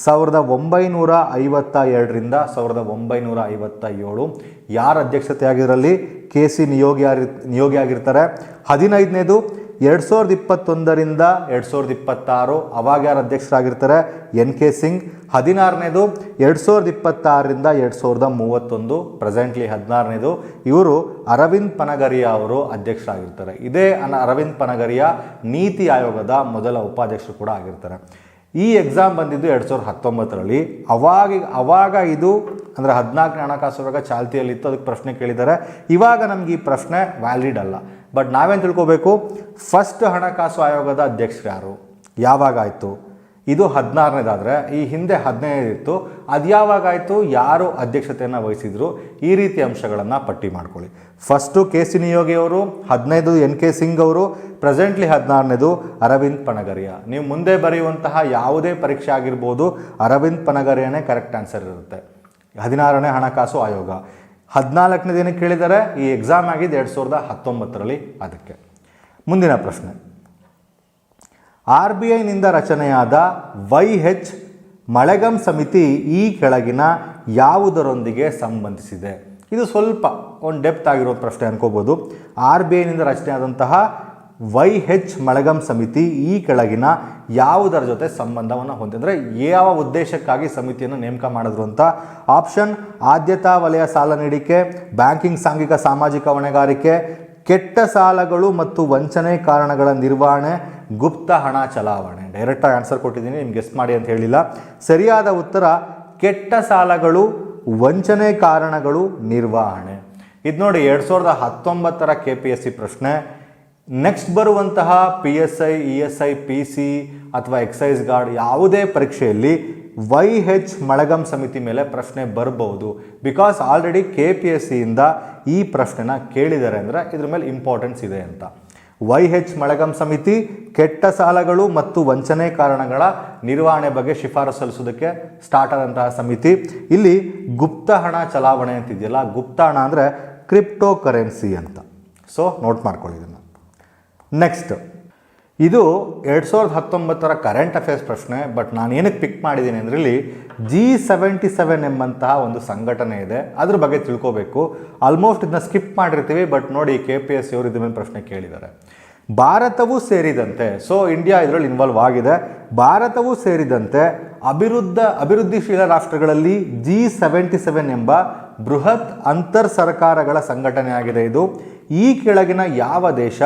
ಸಾವಿರದ ಒಂಬೈನೂರ ಐವತ್ತ ಎರಡರಿಂದ ಸಾವಿರದ ಒಂಬೈನೂರ ಐವತ್ತ ಏಳು. ಯಾರ ಅಧ್ಯಕ್ಷತೆ ಆಗಿದ್ರಲ್ಲಿ? ಕೆ ಸಿ ನಿಯೋಗಿ ಆಗಿ ನಿಯೋಗಿ ಆಗಿರ್ತಾರೆ. ಹದಿನೈದನೇದು, ಎರಡು ಸಾವಿರದ ಇಪ್ಪತ್ತೊಂದರಿಂದ ಎರಡು ಸಾವಿರದ ಇಪ್ಪತ್ತಾರು. ಅವಾಗ ಯಾರು ಅಧ್ಯಕ್ಷರಾಗಿರ್ತಾರೆ? N K Singh. ಹದಿನಾರನೇದು, ಎರಡು ಸಾವಿರದ ಇಪ್ಪತ್ತಾರರಿಂದ ಎರಡು ಸಾವಿರದ ಮೂವತ್ತೊಂದು. ಪ್ರೆಸೆಂಟ್ಲಿ ಹದಿನಾರನೇದು, ಇವರು ಅರವಿಂದ್ ಪನಗರಿಯ ಅವರು ಅಧ್ಯಕ್ಷರಾಗಿರ್ತಾರೆ. ಇದೇ ಅರವಿಂದ್ ಪನಗರಿಯ ನೀತಿ ಆಯೋಗದ ಮೊದಲ ಉಪಾಧ್ಯಕ್ಷರು ಕೂಡ ಆಗಿರ್ತಾರೆ. ಈ ಎಕ್ಸಾಮ್ ಬಂದಿದ್ದು ಎರಡು ಸಾವಿರದ ಹತ್ತೊಂಬತ್ತರಲ್ಲಿ. ಅವಾಗ ಅವಾಗ ಇದು ಅಂದರೆ ಹದಿನಾಲ್ಕನೇ ಹಣಕಾಸು ಆಯೋಗ ಚಾಲ್ತಿಯಲ್ಲಿತ್ತು, ಅದಕ್ಕೆ ಪ್ರಶ್ನೆ ಕೇಳಿದ್ದಾರೆ. ಇವಾಗ ನಮ್ಗೆ ಈ ಪ್ರಶ್ನೆ ವ್ಯಾಲಿಡ್ ಅಲ್ಲ. ಬಟ್ ನಾವೇನು ತಿಳ್ಕೋಬೇಕು? ಫಸ್ಟ್ ಹಣಕಾಸು ಆಯೋಗದ ಅಧ್ಯಕ್ಷರು ಯಾರು? ಯಾವಾಗ ಆಯಿತು? ಇದು ಹದಿನಾರನೇದಾದರೆ, ಈ ಹಿಂದೆ ಹದಿನೈದು ಇತ್ತು. ಅದು ಯಾವಾಗಾಯಿತು? ಯಾರು ಅಧ್ಯಕ್ಷತೆಯನ್ನು ವಹಿಸಿದ್ರು? ಈ ರೀತಿ ಅಂಶಗಳನ್ನು ಪಟ್ಟಿ ಮಾಡ್ಕೊಳ್ಳಿ. ಫಸ್ಟು ಕೆ ಸಿ ನಿಯೋಗಿ ಅವರು, ಹದಿನೈದು ಎನ್ ಕೆ ಸಿಂಗ್ ಅವರು, ಪ್ರೆಸೆಂಟ್ಲಿ ಹದಿನಾರನೇದು ಅರವಿಂದ್ ಪನಗರಿಯ. ನೀವು ಮುಂದೆ ಬರೆಯುವಂತಹ ಯಾವುದೇ ಪರೀಕ್ಷೆ ಆಗಿರ್ಬೋದು, ಅರವಿಂದ್ ಪನಗರಿಯನೇ ಕರೆಕ್ಟ್ ಆನ್ಸರ್ ಇರುತ್ತೆ. ಹದಿನಾರನೇ ಹಣಕಾಸು ಆಯೋಗ. ಹದಿನಾಲ್ಕನೇ ದಿನಕ್ಕೆ ಕೇಳಿದರೆ? ಈ ಎಕ್ಸಾಮ್ ಆಗಿದ್ದು ಎರಡು ಸಾವಿರದ ಹತ್ತೊಂಬತ್ತರಲ್ಲಿ ಅದಕ್ಕೆ. ಮುಂದಿನ ಪ್ರಶ್ನೆ. ಆರ್ ಬಿ ಐನಿಂದ ರಚನೆಯಾದ ವೈ ಹೆಚ್ ಮಳೆಗಂ ಸಮಿತಿ ಈ ಕೆಳಗಿನ ಯಾವುದರೊಂದಿಗೆ ಸಂಬಂಧಿಸಿದೆ. ಇದು ಸ್ವಲ್ಪ ಒಂದು ಡೆಪ್ತ್ ಆಗಿರೋ ಪ್ರಶ್ನೆ ಅನ್ಕೋಬೋದು. ಆರ್ ಬಿ ಐನಿಂದ ರಚನೆಯಾದಂತಹ ವೈ ಹೆಚ್ ಮಳೆಗಂ ಸಮಿತಿ ಈ ಕೆಳಗಿನ ಯಾವುದರ ಜೊತೆ ಸಂಬಂಧವನ್ನು ಹೊಂದಿದ್ರೆ ಯಾವ ಉದ್ದೇಶಕ್ಕಾಗಿ ಸಮಿತಿಯನ್ನು ನೇಮಕ ಮಾಡಿದ್ರು ಅಂತ. ಆಪ್ಷನ್, ಆದ್ಯತಾ ವಲಯ ಸಾಲ ನೀಡಿಕೆ, ಬ್ಯಾಂಕಿಂಗ್ ಸಾಂಘಿಕ ಸಾಮಾಜಿಕ ಹೊಣೆಗಾರಿಕೆ, ಕೆಟ್ಟ ಸಾಲಗಳು ಮತ್ತು ವಂಚನೆ ಕಾರಣಗಳ ನಿರ್ವಹಣೆ ಗುಪ್ತ ಹಣ ಚಲಾವಣೆ. ಡೈರೆಕ್ಟಾಗಿ ಆನ್ಸರ್ ಕೊಟ್ಟಿದ್ದೀನಿ ನಿಮ್ಗೆ ಗೆಸ್ ಮಾಡಿ ಅಂತ ಹೇಳಿಲ್ಲ. ಸರಿಯಾದ ಉತ್ತರ, ಕೆಟ್ಟ ಸಾಲಗಳು, ವಂಚನೆ ಕಾರಣಗಳು ನಿರ್ವಹಣೆ. ಇದು ನೋಡಿ ಎರಡು ಸಾವಿರದ ಹತ್ತೊಂಬತ್ತರ ಕೆ ಪಿ ಎಸ್ ಸಿ ಪ್ರಶ್ನೆ. ನೆಕ್ಸ್ಟ್ ಬರುವಂತಹ P S I E S I P C ಅಥವಾ ಎಕ್ಸೈಸ್ ಗಾರ್ಡ್ ಯಾವುದೇ ಪರೀಕ್ಷೆಯಲ್ಲಿ ವೈ ಹೆಚ್ ಮಳಗಂ ಸಮಿತಿ ಮೇಲೆ ಪ್ರಶ್ನೆ ಬರಬಹುದು because already K P S ಸಿಯಿಂದ ಈ ಪ್ರಶ್ನೆನ ಕೇಳಿದ್ದಾರೆ ಅಂದರೆ ಇದ್ರ ಮೇಲೆ ಇಂಪಾರ್ಟೆನ್ಸ್ ಇದೆ ಅಂತ. ವೈ ಹೆಚ್ ಮಳಗಂ ಸಮಿತಿ ಕೆಟ್ಟ ಸಾಲಗಳು ಮತ್ತು ವಂಚನೆ ಕಾರಣಗಳ ನಿರ್ವಹಣೆ ಬಗ್ಗೆ ಶಿಫಾರಸು ಸಲ್ಲಿಸೋದಕ್ಕೆ ಸ್ಟಾರ್ಟ್ ಆದಂತಹ ಸಮಿತಿ. ಇಲ್ಲಿ ಗುಪ್ತ ಹಣ ಚಲಾವಣೆ ಅಂತಿದೆಯಲ್ಲ, ಗುಪ್ತ ಹಣ ಅಂದರೆ ಕ್ರಿಪ್ಟೋ ಕರೆನ್ಸಿ ಅಂತ. ಸೊ ನೋಟ್ ಮಾಡ್ಕೊಳ್ಳಿ ಇದನ್ನು. ನೆಕ್ಸ್ಟ್ ಇದು ಎರಡು ಸಾವಿರದ ಹತ್ತೊಂಬತ್ತರ ಕರೆಂಟ್ ಅಫೇರ್ಸ್ ಪ್ರಶ್ನೆ ಬಟ್ ನಾನು ಏನಕ್ಕೆ ಪಿಕ್ ಮಾಡಿದ್ದೀನಿ ಇಲ್ಲಿ ಜಿ ಸೆವೆಂಟಿ ಸೆವೆನ್ ಎಂಬಂತಹ ಒಂದು ಸಂಘಟನೆ ಇದೆ. ಅದ್ರ ಬಗ್ಗೆ ತಿಳ್ಕೋಬೇಕು. ಆಲ್ಮೋಸ್ಟ್ ಇದನ್ನ ಸ್ಕಿಪ್ ಮಾಡಿರ್ತೀವಿ ಬಟ್ ನೋಡಿ ಕೆ ಪಿ ಎಸ್ ಇವರು ಇದ್ರ ಪ್ರಶ್ನೆ ಕೇಳಿದ್ದಾರೆ. ಭಾರತವೂ ಸೇರಿದಂತೆ ಸೊ ಇಂಡಿಯಾ ಇದರಲ್ಲಿ ಇನ್ವಾಲ್ವ್ ಆಗಿದೆ. ಭಾರತವೂ ಸೇರಿದಂತೆ ಅಭಿವೃದ್ಧ, ಅಭಿವೃದ್ಧಿಶೀಲ ರಾಷ್ಟ್ರಗಳಲ್ಲಿ ಜಿ ಸೆವೆಂಟಿ ಸೆವೆನ್ ಎಂಬ ಬೃಹತ್ ಅಂತರ್ ಸರ್ಕಾರಗಳ ಸಂಘಟನೆ ಆಗಿದೆ ಇದು. ಈ ಕೆಳಗಿನ ಯಾವ ದೇಶ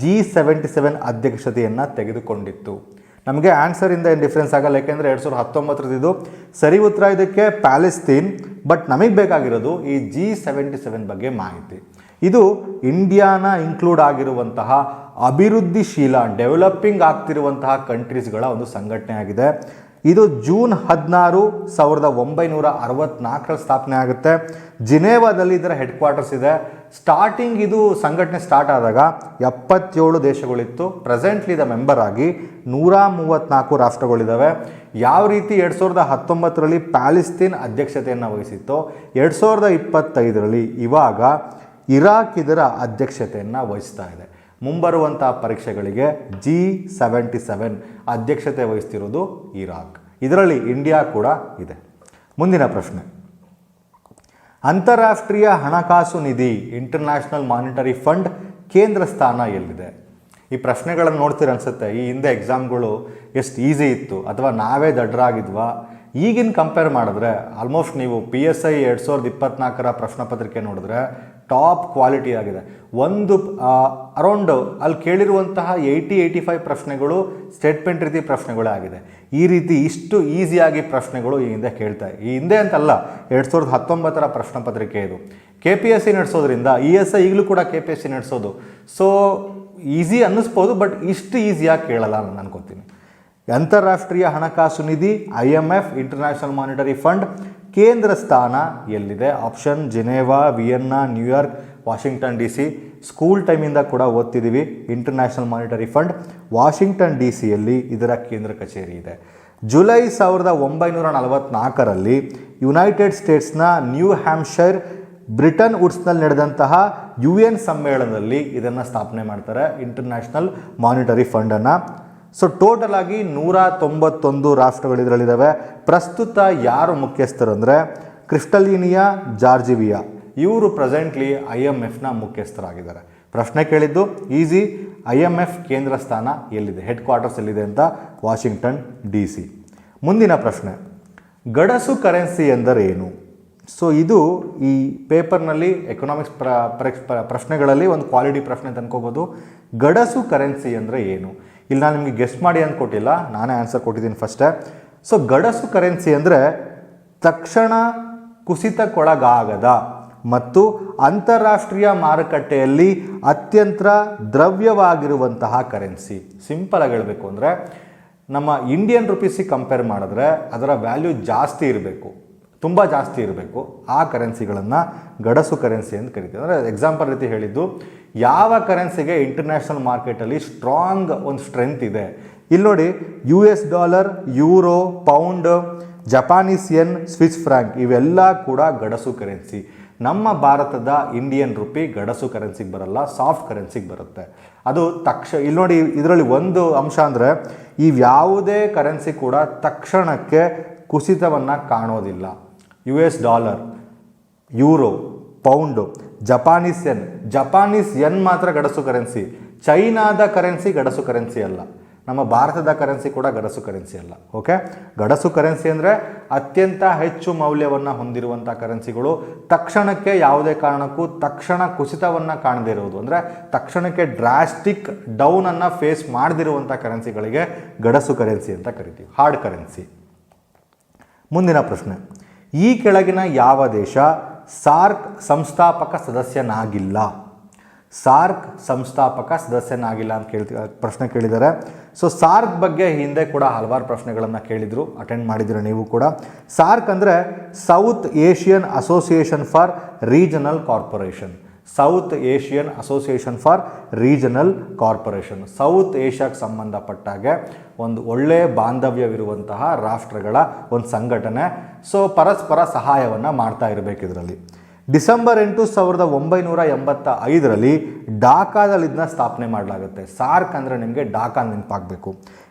ಜಿ ಸೆವೆಂಟಿ ಸೆವೆನ್ ಅಧ್ಯಕ್ಷತೆಯನ್ನು ತೆಗೆದುಕೊಂಡಿತ್ತು? ನಮಗೆ ಆನ್ಸರಿಂದ ಏನು ಡಿಫ್ರೆನ್ಸ್ ಆಗಲ್ಲ ಯಾಕೆಂದರೆ ಎರಡು ಸಾವಿರದ ಹತ್ತೊಂಬತ್ತರದ್ದು ಸರಿ ಉತ್ತರ ಇದಕ್ಕೆ ಪ್ಯಾಲೆಸ್ತೀನ್ ಬಟ್ ನಮಗೆ ಬೇಕಾಗಿರೋದು ಈ ಜಿ ಸೆವೆಂಟಿ ಸೆವೆನ್ ಬಗ್ಗೆ ಮಾಹಿತಿ. ಇದು ಇಂಡಿಯಾನ ಇನ್ಕ್ಲೂಡ್ ಆಗಿರುವಂತಹ ಅಭಿವೃದ್ಧಿಶೀಲ ಡೆವಲಪಿಂಗ್ ಆಗ್ತಿರುವಂತಹ ಕಂಟ್ರೀಸ್ಗಳ ಒಂದು ಸಂಘಟನೆ ಆಗಿದೆ. ಇದು ಜೂನ್ ಹದಿನಾರು ಸಾವಿರದ ಒಂಬೈನೂರ ಅರವತ್ನಾಲ್ಕರಲ್ಲಿ ಸ್ಥಾಪನೆ ಆಗುತ್ತೆ. ಜಿನೇವಾದಲ್ಲಿ ಇದರ ಹೆಡ್ ಕ್ವಾರ್ಟರ್ಸ್ ಇದೆ. ಸ್ಟಾರ್ಟಿಂಗ್ ಇದು ಸಂಘಟನೆ ಸ್ಟಾರ್ಟ್ ಆದಾಗ ಎಪ್ಪತ್ತೇಳು ದೇಶಗಳಿತ್ತು. ಪ್ರೆಸೆಂಟ್ಲಿ ದ ಮೆಂಬರ್ ಆಗಿ ನೂರ ಮೂವತ್ತ್ನಾಲ್ಕು ರಾಷ್ಟ್ರಗಳಿದ್ದಾವೆ ಯಾವ ರೀತಿ ಎರಡು ಸಾವಿರದ ಹತ್ತೊಂಬತ್ತರಲ್ಲಿ ಪ್ಯಾಲಿಸ್ತೀನ್ ಅಧ್ಯಕ್ಷತೆಯನ್ನು ವಹಿಸಿತ್ತು, ಎರಡು ಸಾವಿರದ ಇಪ್ಪತ್ತೈದರಲ್ಲಿ ಇವಾಗ ಇರಾಕ್ ಇದರ ಅಧ್ಯಕ್ಷತೆಯನ್ನು ವಹಿಸ್ತಾ ಇದೆ. ಮುಂಬರುವಂಥ ಪರೀಕ್ಷೆಗಳಿಗೆ ಜಿ ಸೆವೆಂಟಿ ಸೆವೆನ್ ಅಧ್ಯಕ್ಷತೆ ವಹಿಸ್ತಿರೋದು ಇರಾಕ್. ಇದರಲ್ಲಿ ಇಂಡಿಯಾ ಕೂಡ ಇದೆ. ಮುಂದಿನ ಪ್ರಶ್ನೆ. ಅಂತಾರಾಷ್ಟ್ರೀಯ ಹಣಕಾಸು ನಿಧಿ ಇಂಟರ್ನ್ಯಾಷನಲ್ ಮಾನಿಟರಿ ಫಂಡ್ ಕೇಂದ್ರ ಸ್ಥಾನ ಎಲ್ಲಿದೆ? ಈ ಪ್ರಶ್ನೆಗಳನ್ನು ನೋಡ್ತೀರ ಅನ್ಸುತ್ತೆ. ಈ ಹಿಂದೆ ಎಕ್ಸಾಮ್ಗಳು ಎಷ್ಟು ಈಸಿ ಇತ್ತು, ಅಥವಾ ನಾವೇ ದಡ್ಡರಾಗಿದ್ವಾ ಈಗಿನ ಕಂಪೇರ್ ಮಾಡಿದ್ರೆ ಆಲ್ಮೋಸ್ಟ್ ನೀವು ಪಿ ಎಸ್ ಐ ಎರಡು ಸಾವಿರದ ಇಪ್ಪತ್ನಾಲ್ಕರ ಪ್ರಶ್ನೆ ಪತ್ರಿಕೆ ನೋಡಿದ್ರೆ ಟಾಪ್ ಕ್ವಾಲಿಟಿ ಆಗಿದೆ. ಒಂದು ಅರೌಂಡ್ ಅಲ್ಲಿ ಕೇಳಿರುವಂತಹ ಏಯ್ಟಿ ಏಯ್ಟಿ ಫೈವ್ ಪ್ರಶ್ನೆಗಳು ಸ್ಟೇಟ್ಮೆಂಟ್ ರೀತಿ ಪ್ರಶ್ನೆಗಳೇ ಆಗಿದೆ. ಈ ರೀತಿ ಇಷ್ಟು ಈಸಿಯಾಗಿ ಪ್ರಶ್ನೆಗಳು ಈ ಹಿಂದೆ ಕೇಳ್ತಾ ಈ ಹಿಂದೆ ಅಂತಲ್ಲ, ಎರಡು ಸಾವಿರದ ಹತ್ತೊಂಬತ್ತರ ಪ್ರಶ್ನೆ ಪತ್ರಿಕೆ ಇದು. ಕೆ ಪಿ ಎಸ್ ಸಿ ನಡೆಸೋದ್ರಿಂದ ಇ ಎಸ್ ಐ ಈಗಲೂ ಕೂಡ ಕೆ ಪಿ ಎಸ್ ಸಿ ನಡೆಸೋದು. ಸೊ ಈಸಿ ಅನ್ನಿಸ್ಬೋದು, ಬಟ್ ಇಷ್ಟು ಈಸಿಯಾಗಿ ಕೇಳಲ್ಲ ನಾನು ಅನ್ಕೋತೀನಿ. ಅಂತಾರಾಷ್ಟ್ರೀಯ ಹಣಕಾಸು ನಿಧಿ I M F international monetary fund ಕೇಂದ್ರ ಸ್ಥಾನ ಎಲ್ಲಿದೆ? Option, Geneva, Vienna New York Washington D C school ಟೈಮಿಂದ ಕೂಡ ಓದ್ತಿದ್ದೀವಿ international monetary fund Washington D ಸಿಯಲ್ಲಿ ಇದರ ಕೇಂದ್ರ ಕಚೇರಿ ಇದೆ. ಜುಲೈ ಸಾವಿರದ ಒಂಬೈನೂರ ನಲವತ್ತ್ನಾಲ್ಕರಲ್ಲಿ ಯುನೈಟೆಡ್ ಸ್ಟೇಟ್ಸ್ನ ನ್ಯೂ ಹ್ಯಾಮ್ಶೈರ್ ಬ್ರಿಟನ್ ವುಡ್ಸ್ನಲ್ಲಿ ನಡೆದಂತಹ ಯು ಎನ್ ಸಮ್ಮೇಳನದಲ್ಲಿ ಇದನ್ನು ಸ್ಥಾಪನೆ ಮಾಡ್ತಾರೆ ಇಂಟರ್ನ್ಯಾಷನಲ್ ಮಾನಿಟರಿ ಫಂಡನ್ನು. ಸೊ ಟೋಟಲ್ ಆಗಿ ನೂರ ತೊಂಬತ್ತೊಂದು ರಾಷ್ಟ್ರಗಳು ಇದರಲ್ಲಿದ್ದಾವೆ. ಪ್ರಸ್ತುತ ಯಾರು ಮುಖ್ಯಸ್ಥರು ಅಂದರೆ ಕ್ರಿಸ್ಟಲಿನಿಯಾ ಜಾರ್ಜಿವಿಯಾ. ಇವರು ಪ್ರೆಸೆಂಟ್ಲಿ ಐ ಎಂ ಎಫ್ನ ಮುಖ್ಯಸ್ಥರಾಗಿದ್ದಾರೆ. ಪ್ರಶ್ನೆ ಕೇಳಿದ್ದು, ಈಸಿ ಐ ಎಂ ಎಫ್ ಕೇಂದ್ರ ಸ್ಥಾನ ಎಲ್ಲಿದೆ? ಹೆಡ್ ಕ್ವಾರ್ಟರ್ಸ್ ಎಲ್ಲಿದೆ ಅಂತ ವಾಷಿಂಗ್ಟನ್ ಡಿ ಸಿ ಮುಂದಿನ ಪ್ರಶ್ನೆ, ಗಡಸು ಕರೆನ್ಸಿ ಎಂದರೇನು? ಸೊ ಇದು ಈ ಪೇಪರ್ನಲ್ಲಿ ಎಕನಾಮಿಕ್ಸ್ ಪ್ರ ಪ್ರಶ್ನೆಗಳಲ್ಲಿ ಒಂದು ಕ್ವಾಲಿಟಿ ಪ್ರಶ್ನೆ ಅಂತ ಅನ್ಕೋಬೋದು ಗಡಸು ಕರೆನ್ಸಿ ಅಂದರೆ ಏನು? ಇಲ್ಲಿ ನಾನು ನಿಮಗೆ ಗೆಸ್ಟ್ ಮಾಡಿ ಅಂತ ಕೊಟ್ಟಿಲ್ಲ. ನಾನೇ ಆನ್ಸರ್ ಕೊಟ್ಟಿದ್ದೀನಿ ಫಸ್ಟೇ ಸೊ ಗಡಸು ಕರೆನ್ಸಿ ಅಂದರೆ ತಕ್ಷಣ ಕುಸಿತಕ್ಕೊಳಗಾಗದ ಮತ್ತು ಅಂತಾರಾಷ್ಟ್ರೀಯ ಮಾರುಕಟ್ಟೆಯಲ್ಲಿ ಅತ್ಯಂತ ದ್ರವ್ಯವಾಗಿರುವಂತಹ ಕರೆನ್ಸಿ ಸಿಂಪಲ್ ಆಗಿ ಹೇಳಬೇಕು ಅಂದರೆ, ನಮ್ಮ ಇಂಡಿಯನ್ ರುಪೀಸಿಗೆ ಕಂಪೇರ್ ಮಾಡಿದ್ರೆ ಅದರ ವ್ಯಾಲ್ಯೂ ಜಾಸ್ತಿ ಇರಬೇಕು. ತುಂಬ ಜಾಸ್ತಿ ಇರಬೇಕು. ಆ ಕರೆನ್ಸಿಗಳನ್ನು ಗಡಸು ಕರೆನ್ಸಿ ಅಂತ ಕರಿತೀವಿ. ಅಂದರೆ ಎಕ್ಸಾಂಪಲ್ ರೀತಿ ಹೇಳಿದ್ದು, ಯಾವ ಕರೆನ್ಸಿಗೆ ಇಂಟರ್ನ್ಯಾಷನಲ್ ಮಾರ್ಕೆಟಲ್ಲಿ ಸ್ಟ್ರಾಂಗ್ ಒಂದು ಸ್ಟ್ರೆಂತ್ ಇದೆ. ಇಲ್ಲಿ ನೋಡಿ U S dollar euro pound Japanese yen Swiss franc ಇವೆಲ್ಲ ಕೂಡ ಗಡಸು ಕರೆನ್ಸಿ ನಮ್ಮ ಭಾರತದ ಇಂಡಿಯನ್ ರುಪಿ ಗಡಸು ಕರೆನ್ಸಿಗೆ ಬರಲ್ಲ ಸಾಫ್ಟ್ ಕರೆನ್ಸಿಗೆ ಬರುತ್ತೆ. ಅದು ತಕ್ಷ ಇಲ್ಲಿ ನೋಡಿ, ಇದರಲ್ಲಿ ಒಂದು ಅಂಶ ಅಂದರೆ ಯಾವುದೇ ಕರೆನ್ಸಿ ಕೂಡ ತಕ್ಷಣಕ್ಕೆ ಕುಸಿತವನ್ನು ಕಾಣೋದಿಲ್ಲ. U S dollar euro pound Japanese yen Japanese yen ಮಾತ್ರ ಗಡಸು ಕರೆನ್ಸಿ ಚೈನಾದ ಕರೆನ್ಸಿ ಗಡಸು ಕರೆನ್ಸಿ ಅಲ್ಲ. ನಮ್ಮ ಭಾರತದ ಕರೆನ್ಸಿ ಕೂಡ ಗಡಸು ಕರೆನ್ಸಿ ಅಲ್ಲ. ಓಕೆ ಗಡಸು ಕರೆನ್ಸಿ ಅಂದರೆ ಅತ್ಯಂತ ಹೆಚ್ಚು ಮೌಲ್ಯವನ್ನು ಹೊಂದಿರುವಂಥ ಕರೆನ್ಸಿಗಳು ತಕ್ಷಣಕ್ಕೆ ಯಾವುದೇ ಕಾರಣಕ್ಕೂ ತಕ್ಷಣ ಕುಸಿತವನ್ನು ಕಾಣದೇ ಇರುವುದು. ಅಂದರೆ ತಕ್ಷಣಕ್ಕೆ ಡ್ರಾಸ್ಟಿಕ್ ಡೌನನ್ನು ಫೇಸ್ ಮಾಡದಿರುವಂಥ ಕರೆನ್ಸಿಗಳಿಗೆ ಗಡಸು ಕರೆನ್ಸಿ ಅಂತ ಕರಿತೀವಿ. ಹಾರ್ಡ್ ಕರೆನ್ಸಿ ಮುಂದಿನ ಪ್ರಶ್ನೆ. ಈ ಕೆಳಗಿನ ಯಾವ ದೇಶ ಸಾರ್ಕ್ ಸಂಸ್ಥಾಪಕ ಸದಸ್ಯನಾಗಿಲ್ಲ? ಸಾರ್ಕ್ ಸಂಸ್ಥಾಪಕ ಸದಸ್ಯನಾಗಿಲ್ಲ ಅಂತ ಕೇಳ್ತಿ ಪ್ರಶ್ನೆ ಕೇಳಿದ್ದಾರೆ. ಸೊ ಸಾರ್ಕ್ ಬಗ್ಗೆ ಹಿಂದೆ ಕೂಡ ಹಲವಾರು ಪ್ರಶ್ನೆಗಳನ್ನು ಕೇಳಿದರು ಅಟೆಂಡ್ ಮಾಡಿದ್ದೀರ ನೀವು ಕೂಡ. ಸಾರ್ಕ್ ಅಂದರೆ South Asian Association for Regional Corporation. South Asian Association for Regional Corporation South ಏಷ್ಯಾಕ್ಕೆ ಸಂಬಂಧಪಟ್ಟಾಗೆ ಒಂದು ಒಳ್ಳೆಯ ಬಾಂಧವ್ಯವಿರುವಂತಹ ರಾಷ್ಟ್ರಗಳ ಒಂದು ಸಂಘಟನೆ. ಸೊ ಪರಸ್ಪರ ಸಹಾಯವನ್ನು ಮಾಡ್ತಾ ಇರಬೇಕು ಇದರಲ್ಲಿ. ಡಿಸೆಂಬರ್ ಎಂಟು ಸಾವಿರದ ಒಂಬೈನೂರ ಎಂಬತ್ತ ಐದರಲ್ಲಿ ಡಾಕಾದಲ್ಲಿ ಇದನ್ನ ಸ್ಥಾಪನೆ ಮಾಡಲಾಗುತ್ತೆ. ಸಾರ್ಕ್ ಅಂದರೆ ನಿಮಗೆ ಡಾಕಾ ನೆನಪಾಗಬೇಕು.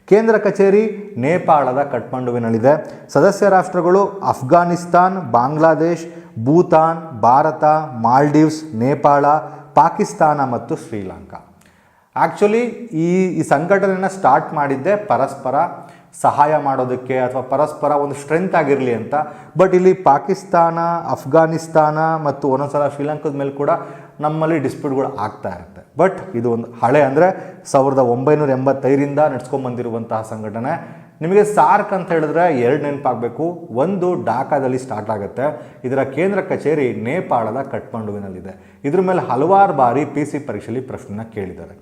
ಕೇಂದ್ರ ಕಚೇರಿ ನೇಪಾಳದ ಕಠ್ಮಂಡುವಿನಲ್ಲಿದೆ. ಸದಸ್ಯ ರಾಷ್ಟ್ರಗಳು ಅಫ್ಘಾನಿಸ್ತಾನ್, ಬಾಂಗ್ಲಾದೇಶ್ ಭೂತಾನ್, ಭಾರತ, ಮಾಲ್ಡೀವ್ಸ್, ನೇಪಾಳ, ಪಾಕಿಸ್ತಾನ ಮತ್ತು ಶ್ರೀಲಂಕಾ. ಆ್ಯಕ್ಚುಲಿ ಈ ಈ ಸಂಘಟನೆಯನ್ನು ಸ್ಟಾರ್ಟ್ ಮಾಡಿದ್ದೆ ಪರಸ್ಪರ ಸಹಾಯ ಮಾಡೋದಕ್ಕೆ ಅಥವಾ ಪರಸ್ಪರ ಒಂದು ಸ್ಟ್ರೆಂತ್ ಆಗಿರಲಿ ಅಂತ. ಬಟ್ ಇಲ್ಲಿ ಪಾಕಿಸ್ತಾನ, ಅಫ್ಘಾನಿಸ್ತಾನ ಮತ್ತು ಒಂದೊಂದ್ಸಲ ಶ್ರೀಲಂಕಾದ ಮೇಲೆ ಕೂಡ ನಮ್ಮಲ್ಲಿ ಡಿಸ್ಪ್ಯೂಟ್ಗಳು ಆಗ್ತಾ ಇರುತ್ತೆ. ಬಟ್ ಇದು ಒಂದು ಹಳೆ ಅಂದರೆ ಸಾವಿರದ ಒಂಬೈನೂರ ಎಂಬತ್ತೈದರಿಂದ ನಡ್ಸ್ಕೊಂಡ್ಬಂದಿರುವಂತಹ ಸಂಘಟನೆ. ನಿಮಗೆ ಸಾರ್ಕ್ ಅಂತ ಹೇಳಿದ್ರೆ ಎರಡು ನೆನಪಾಗಬೇಕು. ಒಂದು ಡಾಕಾದಲ್ಲಿ ಸ್ಟಾರ್ಟ್ ಆಗುತ್ತೆ. ಇದರ ಕೇಂದ್ರ ಕಚೇರಿ ನೇಪಾಳದ ಕಠ್ಮಂಡುವಿನಲ್ಲಿದೆ. ಇದ್ರ ಮೇಲೆ ಹಲವಾರು ಬಾರಿ ಪಿ ಸಿ ಪರೀಕ್ಷೆಯಲ್ಲಿ ಪ್ರಶ್ನೆನ ಕೇಳಿದ್ದಾರೆ.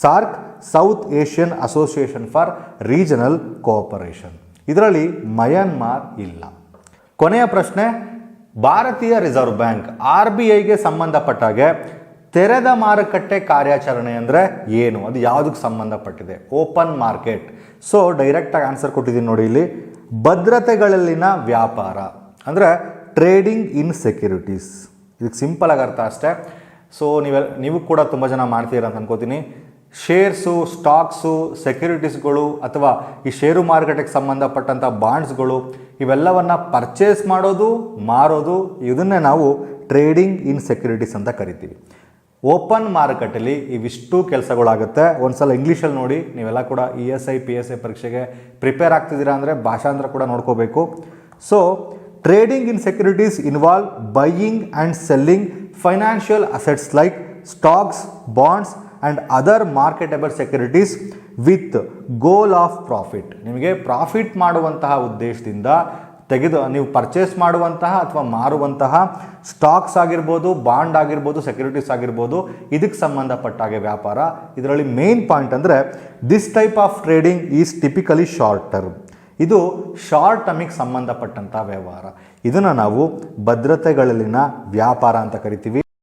SAARC South Asian association for regional cooperation. ಇದರಲ್ಲಿ ಮಯನ್ಮಾರ್ ಇಲ್ಲ. ಕೊನೆಯ ಪ್ರಶ್ನೆ, ಭಾರತೀಯ ರಿಸರ್ವ್ ಬ್ಯಾಂಕ್, ಆರ್ ಬಿ ಐಗೆ ಸಂಬಂಧಪಟ್ಟಾಗೆ ತೆರೆದ ಮಾರುಕಟ್ಟೆ ಕಾರ್ಯಾಚರಣೆ ಅಂದರೆ ಏನು? ಅದು ಯಾವುದಕ್ಕೆ ಸಂಬಂಧಪಟ್ಟಿದೆ? ಓಪನ್ ಮಾರ್ಕೆಟ್ ಸೊ ಡೈರೆಕ್ಟಾಗಿ ಆನ್ಸರ್ ಕೊಟ್ಟಿದ್ದೀನಿ ನೋಡಿ ಇಲ್ಲಿ. ಭದ್ರತೆಗಳಲ್ಲಿನ ವ್ಯಾಪಾರ ಅಂದರೆ ಟ್ರೇಡಿಂಗ್ ಇನ್ ಸೆಕ್ಯೂರಿಟೀಸ್ ಇದಕ್ಕೆ ಸಿಂಪಲಾಗಿ ಅರ್ಥ ಅಷ್ಟೇ. ಸೊ ನೀವೆಲ್ಲ ನೀವು ಕೂಡ ತುಂಬ ಜನ ಮಾಡ್ತೀರ ಅಂತ ಅನ್ಕೋತೀನಿ. ಶೇರ್ಸು ಸ್ಟಾಕ್ಸು ಸೆಕ್ಯೂರಿಟೀಸ್ಗಳು ಅಥವಾ ಈ ಷೇರು ಮಾರುಕಟ್ಟೆಗೆ ಸಂಬಂಧಪಟ್ಟಂಥ ಬಾಂಡ್ಸ್ಗಳು ಇವೆಲ್ಲವನ್ನು ಪರ್ಚೇಸ್ ಮಾಡೋದು, ಮಾರೋದು, ಇದನ್ನೇ ನಾವು ಟ್ರೇಡಿಂಗ್ ಇನ್ ಸೆಕ್ಯೂರಿಟೀಸ್ ಅಂತ ಕರಿತೀವಿ. ಓಪನ್ ಮಾರುಕಟ್ಟೆಯಲ್ಲಿ ಇವಿಷ್ಟು ಕೆಲಸಗಳಾಗುತ್ತೆ. ಒಂದ್ಸಲ ಇಂಗ್ಲೀಷಲ್ಲಿ ನೋಡಿ, ನೀವೆಲ್ಲ ಕೂಡ E S I, P S I ಪರೀಕ್ಷೆಗೆ ಪ್ರಿಪೇರ್ ಆಗ್ತಿದ್ದೀರಾ ಅಂದರೆ ಭಾಷಾಂತರ ಕೂಡ ನೋಡ್ಕೋಬೇಕು. So trading in securities involve buying and selling financial assets like stocks bonds and other marketable securities with goal of profit ನಿಮಗೆ ಪ್ರಾಫಿಟ್ ಮಾಡುವಂತಹ ಉದ್ದೇಶದಿಂದ ತೆಗೆದು ನೀವು ಪರ್ಚೇಸ್ ಮಾಡುವಂತಹ ಅಥವಾ ಮಾರುವಂತಹ ಸ್ಟಾಕ್ಸ್ ಆಗಿರ್ಬೋದು ಬಾಂಡ್ ಆಗಿರ್ಬೋದು ಸೆಕ್ಯೂರಿಟೀಸ್ ಆಗಿರ್ಬೋದು, ಇದಕ್ಕೆ ಸಂಬಂಧಪಟ್ಟ ಹಾಗೆ ವ್ಯಾಪಾರ. ಇದರಲ್ಲಿ ಮೇನ್ ಪಾಯಿಂಟ್ ಅಂದರೆ this type of trading is typically short term ಇದು ಶಾರ್ಟ್ ಟರ್ಮಿಗೆ ಸಂಬಂಧಪಟ್ಟಂಥ ವ್ಯವಹಾರ. ಇದನ್ನು ನಾವು ಭದ್ರತೆಗಳಲ್ಲಿನ ವ್ಯಾಪಾರ ಅಂತ ಕರಿತೀವಿ.